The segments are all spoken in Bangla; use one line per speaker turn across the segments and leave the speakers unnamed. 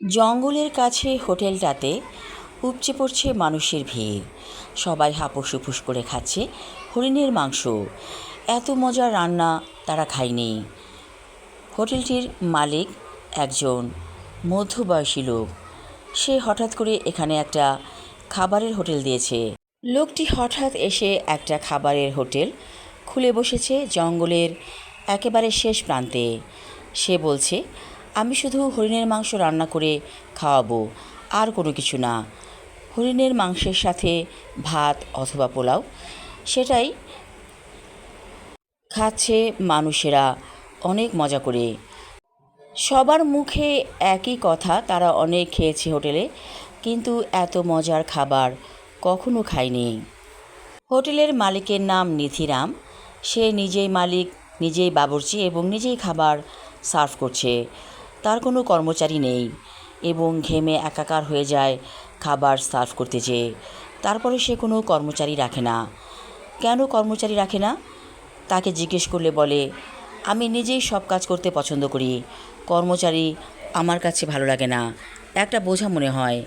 জঙ্গলের কাছে হোটেলটাতে উপচে পড়ছে মানুষের ভিড়। সবাই হাঁপুস উপুস করে খাচ্ছে হরিণের মাংস। এত মজার রান্না তারা খায়নি। হোটেলটির মালিক একজন মধ্যবয়সী লোক। সে হঠাৎ করে এখানে একটা খাবারের হোটেল দিয়েছে। লোকটি হঠাৎ এসে একটা খাবারের হোটেল খুলে বসেছে জঙ্গলের একেবারে শেষ প্রান্তে। সে বলছে আমি শুধু হরিণের মাংস রান্না করে খাওয়াবো, আর কোনো কিছু না। হরিণের মাংসের সাথে ভাত অথবা পোলাও, সেটাই খাচ্ছে মানুষেরা অনেক মজা করে। সবার মুখে একই কথা, তারা অনেক খেয়েছে হোটেলে, কিন্তু এত মজার খাবার কখনো খায়নি। হোটেলের মালিকের নাম নিধিরাম। সে নিজেই মালিক, নিজেই বাবুর্চি এবং নিজেই খাবার সার্ভ করছে। তার কোনো কর্মচারী নেই এবং ঘেমে একাকার হয়ে যায় খাবার সার্ভ করতে যেয়ে। তারপরে সে কোনো কর্মচারী রাখে না। কেন কর্মচারী রাখে না? তাকে জিজ্ঞেস করলে বলে, আমি নিজেই সব কাজ করতে পছন্দ করি। কর্মচারী আমার কাছে ভালো লাগে না। একটা বোঝা মনে হয়।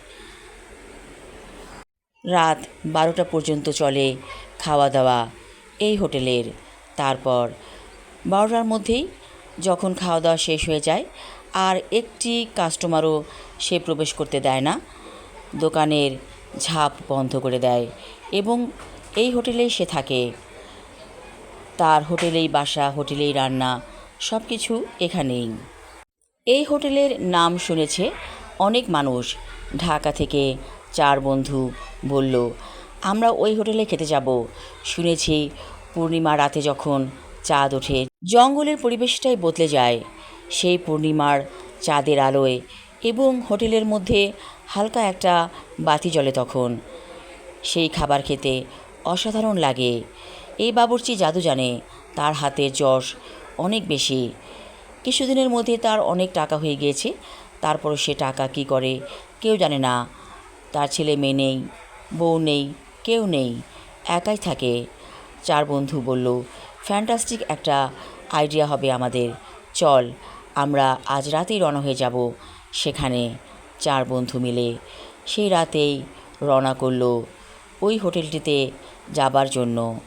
রাত বারোটা পর্যন্ত চলে খাওয়া দাওয়া এই হোটেলের। তারপর বারোটার মধ্যেই যখন খাওয়া দাওয়া শেষ হয়ে যায় আর একটি কাস্টমারও সে প্রবেশ করতে দেয় না। দোকানের ঝাঁপ বন্ধ করে দেয় এবং এই হোটেলেই সে থাকে। তার হোটেলেই বাসা, হোটেলেই রান্না সব কিছু এখানেই। এই হোটেলের নাম শুনেছে অনেক মানুষ। ঢাকা থেকে চার বন্ধু বলল, আমরা ওই হোটেলে খেতে যাব। শুনেছি পূর্ণিমা রাতে যখন চাঁদ ওঠে, জঙ্গলের পরিবেশটাই বদলে যায়। সেই পূর্ণিমার চাঁদের আলোয় এবং হোটেলের মধ্যে হালকা একটা বাতি জ্বলে তখন। সেই খাবার খেতে অসাধারণ লাগে। এই বাবুর্চি জাদু জানে, তার হাতে যশ অনেক বেশি। কিছুদিনের মধ্যে তার অনেক টাকা হয়ে গিয়েছে, তারপরও সে টাকা কি করে কেউ জানে না। তার ছেলে মেয়ে নেই, বউ নেই, কেউ নেই, একাই থাকে। চার বন্ধু বলল, ফ্যান্টাস্টিক একটা আইডিয়া হবে আমাদের, চল আমরা আজ রাতেই রওনা হয়ে যাব। সেখানে চার বন্ধু মিলে সেই রাতেই রওনা করল ওই হোটেলটিতে যাবার জন্য।